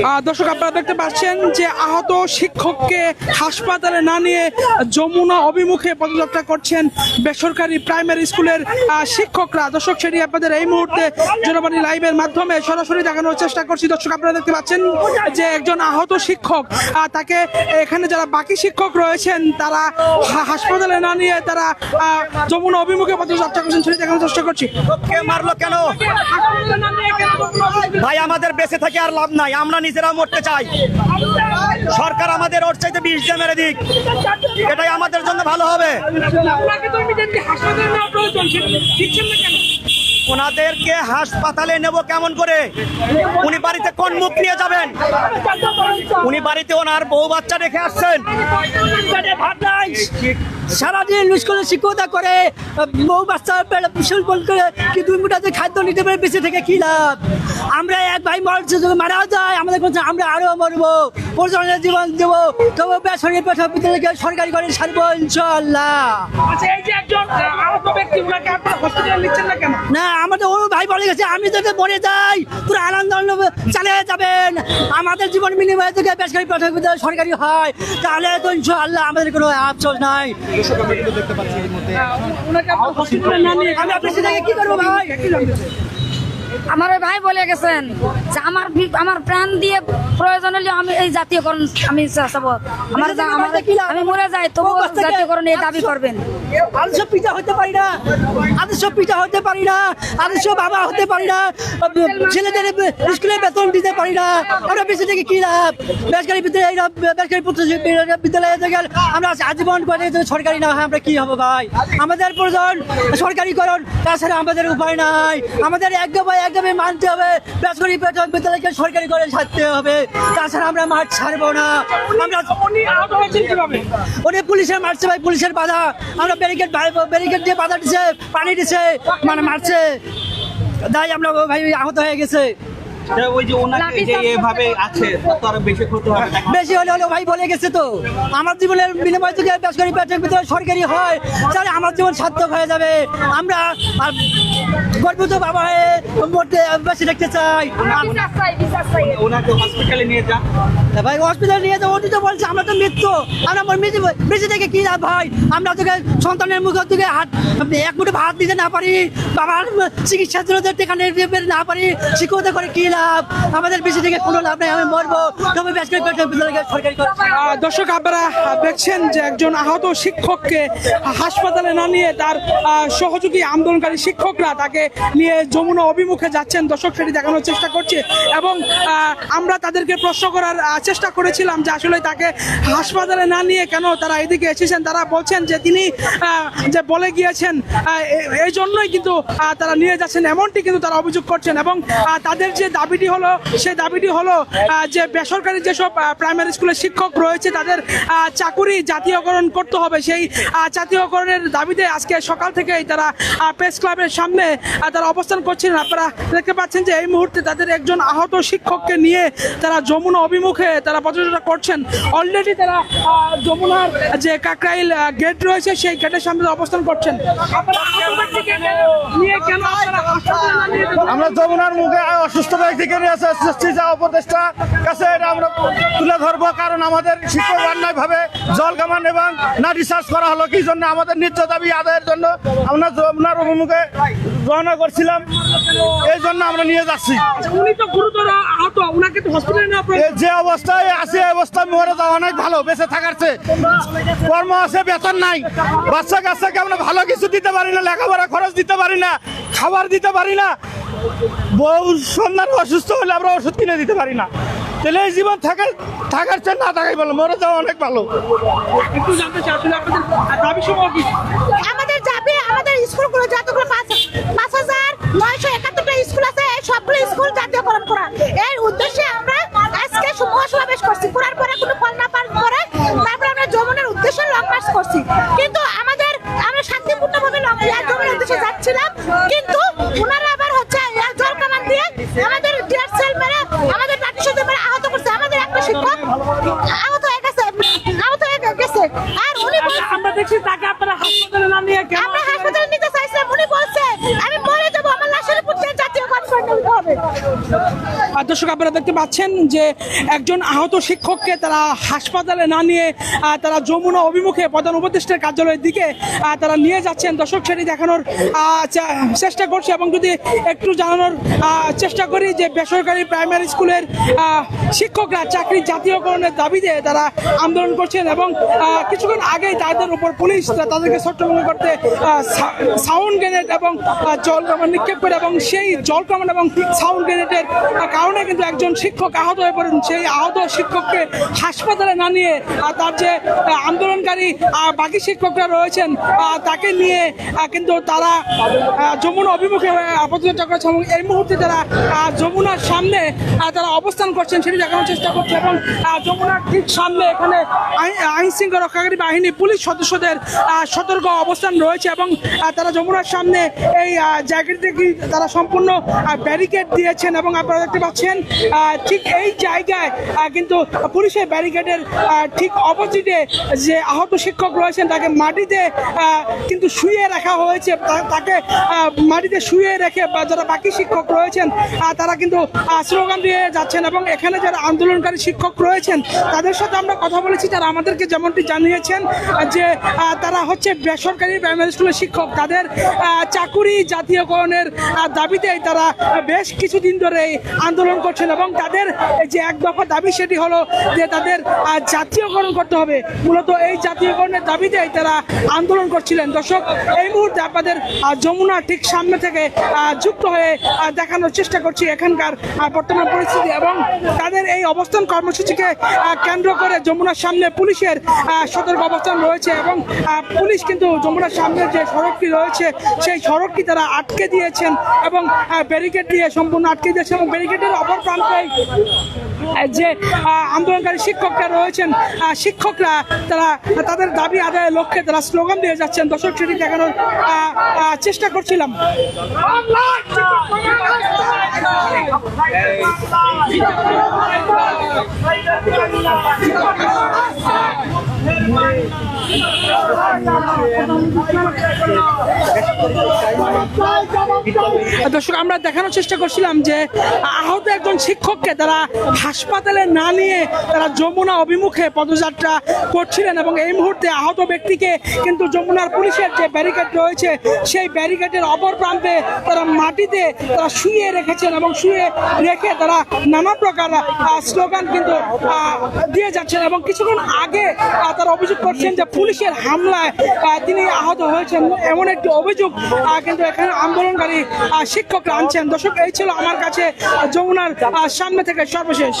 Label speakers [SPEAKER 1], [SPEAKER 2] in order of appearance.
[SPEAKER 1] আহ, দর্শক আপনারা দেখতে পাচ্ছেন যে আহত শিক্ষককে হাসপাতালে না নিয়ে যমুনা অভিমুখে পদযাত্রা করছেন বেসরকারি প্রাইমারি স্কুলের আহ, শিক্ষকরা। দর্শক সেটি আপনাদের এই মুহূর্তে জনবাণী লাইভের মাধ্যমে সরাসরি দেখানোর চেষ্টা করছি। দর্শক আপনারা দেখতে পাচ্ছেন যে একজন আহত শিক্ষক আহ, তাকে এখানে যারা বাকি শিক্ষক রয়েছেন তারা হাসপাতালে না নিয়ে তারা আহ, যমুনা অভিমুখে পদযাত্রা করছেন সেটি দেখানোর চেষ্টা করছি।
[SPEAKER 2] কে মারলো কেন? ভাই আমাদের বেঁচে থেকে আর লাভ নাই। আমরা নিজেরা মরতে চাই সরকার আমাদের ওর চাইতে বিষ দিয়ে মেরে দিক। এটাই আমাদের জন্য ভালো হবে। ওনাদেরকে হাসপাতালে নেব কেমন করে? উনি বাড়িতে কোন মুখ নিয়ে যাবেন? উনি বাড়িতে ওনার বউ বাচ্চা রেখে আসছেন।
[SPEAKER 3] সারাদিন স্কুলে শিক্ষকতা করে বউ বাচ্চা করে কি দুই যে খাদ্য নিতে পারে বেঁচে থেকে কি লাভ? আমরা এক ভাই মরছে যদি মারাও যায় আমাদের বলছে আমরা আরও মরবো। প্রজন্মের জীবন দেবো। তবু বেসরকারি পেশা বিদ্যালয়কে সরকারি করে ছাড়বো ইনশাল্লাহ
[SPEAKER 1] আচ্ছা না কেন?
[SPEAKER 3] না আমাদের ও ভাই বলে গেছে আমি যদি মরে যাই পুরো আনন্দ চালিয়ে যাবেন। আমাদের জীবন বিনিময়ে থেকে বেসরকারি প্রাথমিক বিদ্যালয় সরকারি হয়। তাহলে তো ইনশাআল্লাহ আমাদের কোনো আফসোস নাই। আমি আপনার সাথে কি করব ভাই?
[SPEAKER 4] আমার ওই ভাই বলে গেছেন যে আমার আমার প্রাণ দিয়ে প্রয়োজন হলে আমি এই জাতীয়করণ আমি চাবো আমার আমি মরে যাই তবু জাতীয়করণ এই দাবি করবেন।
[SPEAKER 3] আদর্শ পিতা হতে পারি না। আদর্শ পিতা হতে পারি না। আদর্শ বাবা হতে পারি না। ছেলেদের স্কুলে বেতন দিতে পারি না। আমরা বেঁচে থেকে কি লাভ? বেসরকারি বিদ্যালয় বেসরকারি বিদ্যালয়ে থেকে আমরা আজীবন করে সরকারি না হয় আমরা কি হব ভাই? আমাদের প্রয়োজন সরকারিকরণ। তাছাড়া আমাদের উপায় নাই। আমাদের একদমে একদমে মানতে হবে। বেসরকারি প্রাথমিক বিদ্যালয়কে সরকারি করে ছাড়তে হবে। তাছাড়া আমরা মাঠ ছাড়বো না। আমরা
[SPEAKER 1] উনি
[SPEAKER 3] পুলিশের মারছে ভাই পুলিশের বাধা। আমরা ব্যারিকেড ব্যারিকেড দিয়ে বাধা দিছে পানি দিছে মানে মারছে। তাই আমরা ভাই আহত হয়ে গেছে।
[SPEAKER 2] ওই যে ওনাকে যে এভাবে আছে তো আরও বেশি ক্ষতি হবে।
[SPEAKER 3] বেশি হলে হলো ভাই বলে গেছে তো। আমার জীবনের বিনিময় থেকে বেসরকারি প্রাথমিক বিদ্যালয় সরকারি হয়। তাহলে আমার জীবন সার্থক হয়ে যাবে। আমরা আর গর্বিত বাবা হয়ে মরতে বেশি দেখতে চাই।
[SPEAKER 2] ওনাকে হসপিটালে নিয়ে যান।
[SPEAKER 3] ভাই হসপিটাল নিয়ে যাব উনি তো বলছে আমরা তো মৃত্যু। আমরা মৃত্যু বেঁচে থেকে কি লাভ ভাই আমরা তোকে সন্তানের মুখ থেকে হাত এক মুঠো ভাত দিতে না পারি বাবার চিকিৎসার জন্য নিতে না পারি শিক্ষকতা করে কি লাভ? আমাদের থেকে কোনো লাভ নেই আমি মরবো। তবে সরকারি
[SPEAKER 1] দর্শক আপনারা দেখছেন যে একজন আহত শিক্ষককে হাসপাতালে না নিয়ে তার সহযোগী আন্দোলনকারী শিক্ষকরা তাকে নিয়ে যমুনা অভিমুখে যাচ্ছেন। দর্শক, সেটি দেখানোর চেষ্টা করছে। এবং আমরা তাদেরকে প্রশ্ন করার চেষ্টা করেছিলাম যে আসলে তাকে হাসপাতালে না নিয়ে কেন তারা এদিকে এসেছেন। তারা বলছেন যে তিনি যে বলে গিয়েছেন এই জন্যই কিন্তু তারা নিয়ে যাচ্ছেন। এমনটি কিন্তু তারা অভিযোগ করছেন। এবং তাদের যে দাবিটি হলো, সেই দাবিটি হলো যে বেসরকারি যেসব প্রাইমারি স্কুলের শিক্ষক রয়েছে, তাদের চাকুরি জাতীয়করণ করতে হবে। সেই জাতীয়করণের দাবিতে আজকে সকাল থেকেই তারা প্রেস ক্লাবের সামনে আহ, তারা অবস্থান করছিলেন আপনারা দেখতে পাচ্ছেন যে এই মুহূর্তে তাদের একজন আহত শিক্ষককে নিয়ে তারা যমুনা অভিমুখে তারা পদযাত্রা করছেন। অলরেডি তারা যমুনার যে কাকরাইল গেট রয়েছে সেই গেটের সামনে অবস্থান করছেন।
[SPEAKER 5] আমরা যমুনার মুখে অসুস্থ ব্যক্তিকে নিয়ে যা উপদেষ্টা কাছে এটা আমরা তুলে ধরবো কারণ আমাদের শিক্ষক অন্যায় ভাবে জল কামান এবং না রিসার্চ করা হলো। কি জন্য আমাদের নিত্য দাবি আদায়ের জন্য আমরা যমুনার অভিমুখে রওনা করছিলাম। এই জন্য আমরা নিয়ে যাচ্ছি। যে অবস্থায় আছে এই অবস্থায় মরে যাওয়া অনেক ভালো বেঁচে থাকার চেয়ে। কর্ম আছে বেতন নাই। বাচ্চা কাচ্চাকে আমরা ভালো কিছু দিতে পারি না লেখাপড়া খরচ দিতে পারি না খাবার দিতে পারি না। বউ সন্তান অসুস্থ হলে আমরা ওষুধ কিনে দিতে পারি না। তাহলে এই জীবন থাকার থাকার চেয়ে না থাকাই ভালো মরে যাওয়া অনেক ভালো।
[SPEAKER 6] আমাদের যাবে আমাদের স্কুলগুলো যতগুলো নয়শো একাত্তরটা স্কুল আছে সবগুলো স্কুল জাতীয়করণ করা। এর উদ্দেশ্যে আমরা আজকে মহাসমাবেশ করছি করার পরে কোনো ফল না পাওয়ার পরে তারপরে আমরা যমুনের উদ্দেশ্যে লং মার্চ করছি কিন্তু আমাদের আমরা শান্তিপূর্ণভাবে লং যমুনের উদ্দেশ্যে যাচ্ছিলাম কিন্তু ওনারা আবার হচ্ছে জল কামান দিয়ে আমাদের ডিয়ার সেল মেরে আমাদের লাঠি সাথে মেরে আহত করছে আমাদের একটা শিক্ষক আহত হয়ে গেছে আহত হয়ে গেছে আর উনি বলছে
[SPEAKER 1] আমরা দেখছি তাকে আপনারা হাসপাতালে না নিয়ে কেন
[SPEAKER 6] আমরা হাসপাতালে নিতে চাইছিলাম উনি বলছে আমি মরে যাব আমার লাশের উপর দিয়ে জাতীয় কনফারেন্স নিতে হবে
[SPEAKER 1] আর দর্শক, আপনারা দেখতে পাচ্ছেন যে একজন আহত শিক্ষককে তারা হাসপাতালে না নিয়ে তারা যমুনা অভিমুখে প্রধান উপদেষ্টার কার্যালয়ের দিকে তারা নিয়ে যাচ্ছেন। দর্শক, সেটি দেখানোর চেষ্টা করছে এবং যদি একটু জানানোর চেষ্টা করি যে বেসরকারি প্রাইমারি স্কুলের শিক্ষকরা চাকরি জাতীয়করণের দাবিতে তারা আন্দোলন করছেন এবং কিছুক্ষণ আগেই তাদের উপর পুলিশ তাদেরকে ছত্রভঙ্গ করতে সাউন্ড গ্রেনেড এবং জল নিক্ষেপ করে এবং সেই জল কামান এবং সাউন্ড গ্রেনেডের কারণে কিন্তু একজন শিক্ষক আহত হয়ে পড়েন। সেই আহত শিক্ষককে হাসপাতালে না নিয়ে তার যে আন্দোলনকারী বাকি শিক্ষকরা রয়েছেন তাকে নিয়ে কিন্তু তারা যমুনা অভিমুখে পদযাত্রা করেছে এবং এই মুহূর্তে তারা যমুনার সামনে তারা অবস্থান করছেন সেটি দেখানোর চেষ্টা করছে এবং যমুনার ঠিক সামনে এখানে আইন- শৃঙ্খলা রক্ষাকারী বাহিনী পুলিশ সদস্যদের সতর্ক অবস্থান রয়েছে এবং তারা যমুনার সামনে এই জায়গাটিতে কি তারা সম্পূর্ণ ব্যারিকেড দিয়েছেন এবং আপনারা দেখতে পাচ্ছেন আহ, ঠিক এই জায়গায় কিন্তু পুলিশের ব্যারিকেডের ঠিক অপোজিটে যে আহত শিক্ষক রয়েছেন তাকে মাটিতে কিন্তু শুয়ে রাখা হয়েছে। তাকে মাটিতে শুয়ে রেখে বা যারা বাকি শিক্ষক রয়েছেন তারা কিন্তু স্লোগান দিয়ে যাচ্ছেন এবং এখানে যারা আন্দোলনকারী শিক্ষক রয়েছেন তাদের সাথে আমরা কথা বলেছি। তারা আমাদেরকে যেমনটি জানিয়েছেন যে তারা হচ্ছে বেসরকারি প্রাইমারি স্কুলের শিক্ষক। তাদের চাকুরি জাতীয়করণের দাবিতেই তারা বেশ কিছুদিন ধরে এই আন্দোলন করছেন এবং তাদের যে এক দফা দাবি সেটি হলো যে তাদের জাতীয়করণ করতে হবে। মূলত এই জাতীয়করণের দাবিতেই তারা আন্দোলন করছিলেন। দর্শক মুহূর্তে আপনাদের যমুনা ঠিক সামনে থেকে যুক্ত হয়ে দেখানোর চেষ্টা করছি এখানকার বর্তমান পরিস্থিতি এবং তাদের এই অবস্থান কর্মসূচিকে কেন্দ্র করে যমুনার সামনে পুলিশের সতর্ক অবস্থান রয়েছে এবং পুলিশ কিন্তু যমুনার সামনে যে সড়কটি রয়েছে, সেই সড়কটি তারা আটকে দিয়েছেন এবং ব্যারিকেড দিয়ে সম্পূর্ণ আটকে দিয়েছেন এবং ব্যারিকেডের অপর প্রান্তে যে আন্দোলনকারী শিক্ষকরা রয়েছেন শিক্ষকরা তারা, তাদের দাবি আদায়ের লক্ষ্যে তারা স্লোগান দিয়ে যাচ্ছেন। দর্শক, সেটি দেখানোর চেষ্টা করছিলাম। দর্শক, আমরা দেখানোর চেষ্টা করছিলাম যে আহত একজন শিক্ষককে তারা হাসপাতালে না নিয়ে তারা যমুনা অভিমুখে পদযাত্রা করছিলেন এবং এই মুহূর্তে আহত ব্যক্তিকে কিন্তু যমুনার পুলিশের যে ব্যারিকেড রয়েছে, সেই ব্যারিকেডের অপর প্রান্তে তারা মাটিতে তারা শুয়ে রেখেছেন এবং শুয়ে রেখে তারা নানা প্রকার স্লোগান কিন্তু দিয়ে যাচ্ছেন এবং কিছুক্ষণ আগে তারা অভিযোগ করছেন যে পুলিশের হামলায় তিনি আহত হয়েছেন। এমন একটি অভিযোগ কিন্তু এখানে আন্দোলনকারী আহ, শিক্ষকরা আনছেন। দর্শক এই ছিল আমার কাছে যমুনার সামনে থেকে সর্বশেষ।